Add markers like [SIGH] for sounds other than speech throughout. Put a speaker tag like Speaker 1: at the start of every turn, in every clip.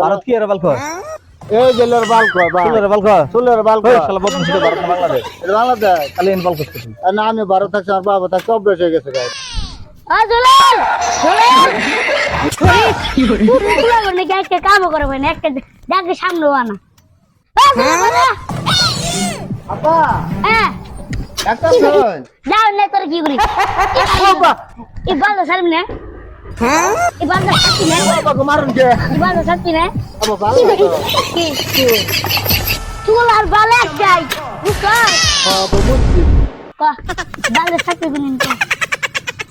Speaker 1: ভারত কি এর বাল কয়
Speaker 2: এই জেলের বাল কয় বা
Speaker 1: চুলের বাল কয়
Speaker 2: চুলের বাল কয়
Speaker 1: শালা বদমাশ এটা ভারত না বাংলাদেশ?
Speaker 2: বাংলাদেশ।
Speaker 1: খালি বাল করতেছিস
Speaker 2: না আমি ভারত থাকছি আমার বাবা থাকছে অভ্যেস হয়ে গেছে গায়ে
Speaker 3: ও জুলাল জুলাল কি করে তুলা একটা কাম করবে না? একটা ডাকে সামনে আনা।
Speaker 2: আপা
Speaker 3: হ্যাঁ
Speaker 2: ডাক্তার
Speaker 3: যাও না তোর কি করি? [LAUGHS] এই বালদা সারবি
Speaker 2: কে।
Speaker 3: কি
Speaker 2: হ্যাঁ, আপা বুঝছি।
Speaker 3: বালদা সারবি কিনেন তো।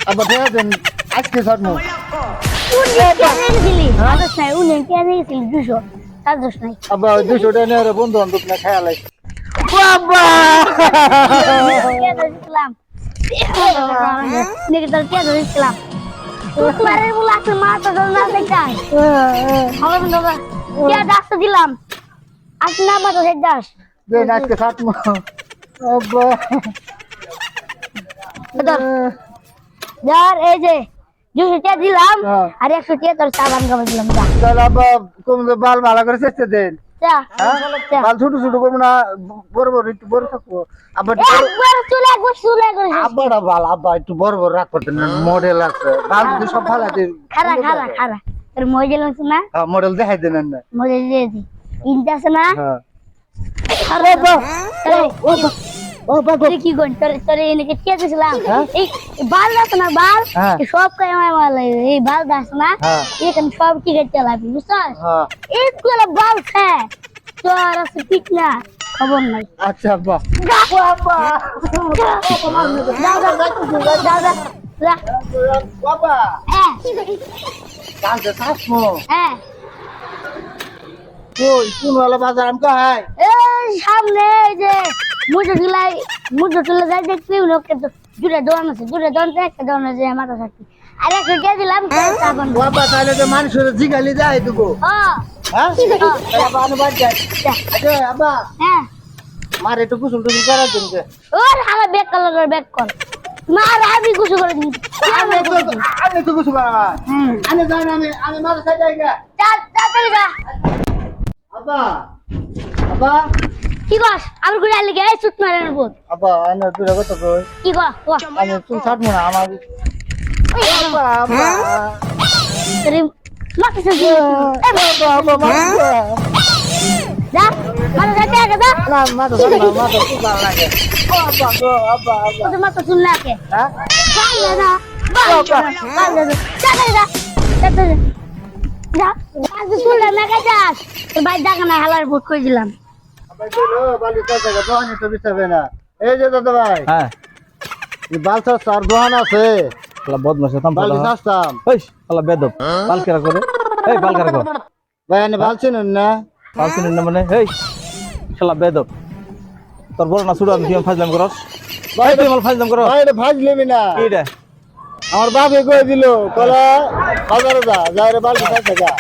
Speaker 2: আপা ঠিক আছে আজকে ছাড়মু
Speaker 3: উনি কেন দিলি আদর্শ নাই উনি কেন দিয়েছিলি দুশো। তার দোষ নাই।
Speaker 2: আপা দুশো টাকা নিয়ে বন্ধু বান্ধব না খেয়াল আছে বাবা!
Speaker 3: কেন নাকি কেন দিছিলাম। বলে না হবে না কে দিলাম। আজ না মা তো দাস
Speaker 2: দেন আজকে ছাড়মু আব্বা।
Speaker 3: যার এই যে দুশো দিলাম
Speaker 2: হ্যাঁ।
Speaker 3: আর একশো টাকা তোর সাবান কাপড় দিলাম
Speaker 2: তাহলে আব্বা বাল ভালো করে চেষ্টা দেন। বাল ছোট ছোট করব না বড় বড় একটু বড় থাকব। আব্বা আবার বাল
Speaker 3: একবার চলে একবার চলে একবার
Speaker 2: আব্বাটা ভালো আব্বা একটু বড় বড় রাখব মডেল আছে। বাল যদি সব ভালো আছে।
Speaker 3: খারা খারা খারা। তোর মজা আছে না?
Speaker 2: মডেল দেখাই দেন না।
Speaker 3: মজা দিয়ে দি। ইনটা আছে না?
Speaker 2: হ্যাঁ।
Speaker 3: আরে বা
Speaker 2: ও বাবা
Speaker 3: তুই কি কর তোর তোর এনেকে কে দিছিলাম
Speaker 2: হ্যাঁ?
Speaker 3: এই বাল আছে না বাল। সব কাই আমার মাল এই বাল আছে না। এখানে সব কি করতে লাগবে বুঝছস?
Speaker 2: হ্যাঁ।
Speaker 3: এই গুলো বাল খায় তোর আছে ঠিক না খবর নাই।
Speaker 2: আচ্ছা
Speaker 3: বাবা।
Speaker 2: বাবা
Speaker 3: হ্যাঁ
Speaker 2: থাকব।
Speaker 3: হ্যাঁ
Speaker 2: ওই কোন বাজার আমি
Speaker 3: এই সামনে যে মুজো টিলাই মুজো টিলা যাই দেখবি লোকে তো দুটা আছে দুটা দোকান একটা দোকান আছে মাথা থাকবি আর একটা দিয়ে দিলাম সাবান
Speaker 2: বাবা তাহলে তো মানুষের জিগালি যায় দুগো। হ্যাঁ।
Speaker 3: ও,
Speaker 2: বাবা আনো বাদ যায়।
Speaker 3: যা।
Speaker 2: আচ্ছা আব্বা।
Speaker 3: হ্যাঁ।
Speaker 2: মার একটু কুসুল টুসুল করা দিন কে
Speaker 3: হালা ব্যাক কলার ব্যাক কল মার আমি কিছু করে দিন
Speaker 2: আমি তো আমি তো কুসুল করা আমি জানি আমি আমি মার সাইড আইগা
Speaker 3: চল তাড়াতাড়ি যা
Speaker 2: আব্বা। আব্বা।
Speaker 3: কি কস? আমি ঘুরে আলি গে সুত মারে নেব
Speaker 2: আব্বা আমি তুই কত কই।
Speaker 3: কি কস?
Speaker 2: আমি না আমার
Speaker 3: যা। মাথা যাতে আগে যা।
Speaker 2: না মা তো না মা তো ভালো লাগে ও গো আব্বা আব্বা
Speaker 3: তোর মাথা শুন না কে
Speaker 2: হ্যাঁ?
Speaker 3: না তাড়াতাড়ি যা যা আজ তুই না কে যাস তোর ভাই দেখা না হালার ভোট করে দিলাম।
Speaker 2: এই যে দাদা ভাই
Speaker 1: হ্যাঁ।
Speaker 2: বালসা দোহান আছে
Speaker 1: বেদব কেরা এই কেরা
Speaker 2: আমি বালছেন না
Speaker 1: না মানে এই শালা বেদব তোর বড় না ছুড়ো আমি তুই ফাজলাম করস ভাই তুই আমার ফাজলাম করস
Speaker 2: ভাই এটা ভাজলিবি না আমার বাপে কই দিল কলা বাজারে যা যাই রে বালতি খাইতে যা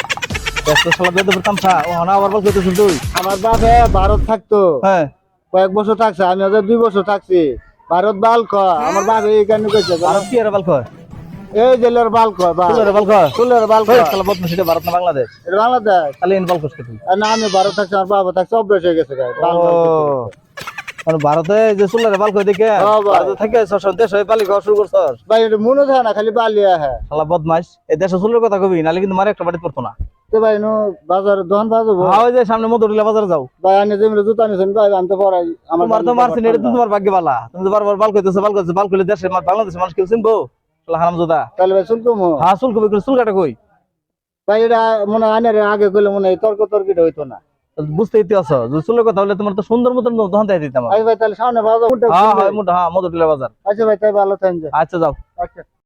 Speaker 1: ব্যস্ত শালা বেদবের তামসা ও না আবার বল তুই
Speaker 2: আমার বাপে ভারত থাকতো।
Speaker 1: হ্যাঁ।
Speaker 2: কয়েক বছর থাকছে আমি হাজার দুই বছর থাকছি। ভারত বাল খ আমার বাপ এই কারণে কইছে
Speaker 1: ভারত কি আর বাল খ
Speaker 2: এই জেলার বাল খ বা
Speaker 1: চুলের বাল খ
Speaker 2: ফুলের বাল খ
Speaker 1: তাহলে বদমাশ এটা ভারত না বাংলাদেশ?
Speaker 2: এটা বাংলাদেশ।
Speaker 1: খালি ইন বাল তুই
Speaker 2: না আমি ভারত থাকছি আমার বাবা থাকছে অভ্যাস হয়ে গেছে গায়ে।
Speaker 1: মানে ভারতে যে চুলের বাল কই দেখে
Speaker 2: হ্যাঁ
Speaker 1: ভারতে থেকে সব দেশ হয়ে পালি খাওয়া শুরু করছস
Speaker 2: ভাই এটা মনে থাকে না খালি বালিয়া হ্যাঁ
Speaker 1: শালা বদমাশ এই দেশে চুলের কথা কবি নালে কিন্তু মারে একটা বাড়ি পড়তো না।
Speaker 2: তো ভাই নো বাজার দোকান বাজাবো?
Speaker 1: হ্যাঁ ওই যে সামনে মধুরিলা বাজারে যাও।
Speaker 2: ভাই আনি যেমন জুতা নিছেন ভাই আমি তো পরাই। আমার
Speaker 1: তোমার তো মারছেন এটা তো তোমার ভাগ্য বালা। তুমি তো বারবার বাল কইতেছো বাল কইতেছো বাল কইলে দেশে মা- বাংলাদেশের মানুষ কেউ চিনবো? শালা হারাম জোদা।
Speaker 2: তাহলে ভাই মো
Speaker 1: হ্যাঁ চুল কবি চুল কাটা কই?
Speaker 2: ভাই এটা মনে হয় আগে কইলে মনে হয় তর্ক তর্কিটা হইতো না।
Speaker 1: বুঝতে তো আছো। যে চুলের কথা হলে তোমার তো সুন্দর মতন দোকান দিয়ে দিতাম।
Speaker 2: আচ্ছা ভাই তাহলে সামনে বাজার।
Speaker 1: হ্যাঁ হ্যাঁ মোটা হ্যাঁ মধুটিলা বাজার।
Speaker 2: আচ্ছা ভাই তাই ভালো
Speaker 1: আচ্ছা যাও।
Speaker 2: আচ্ছা।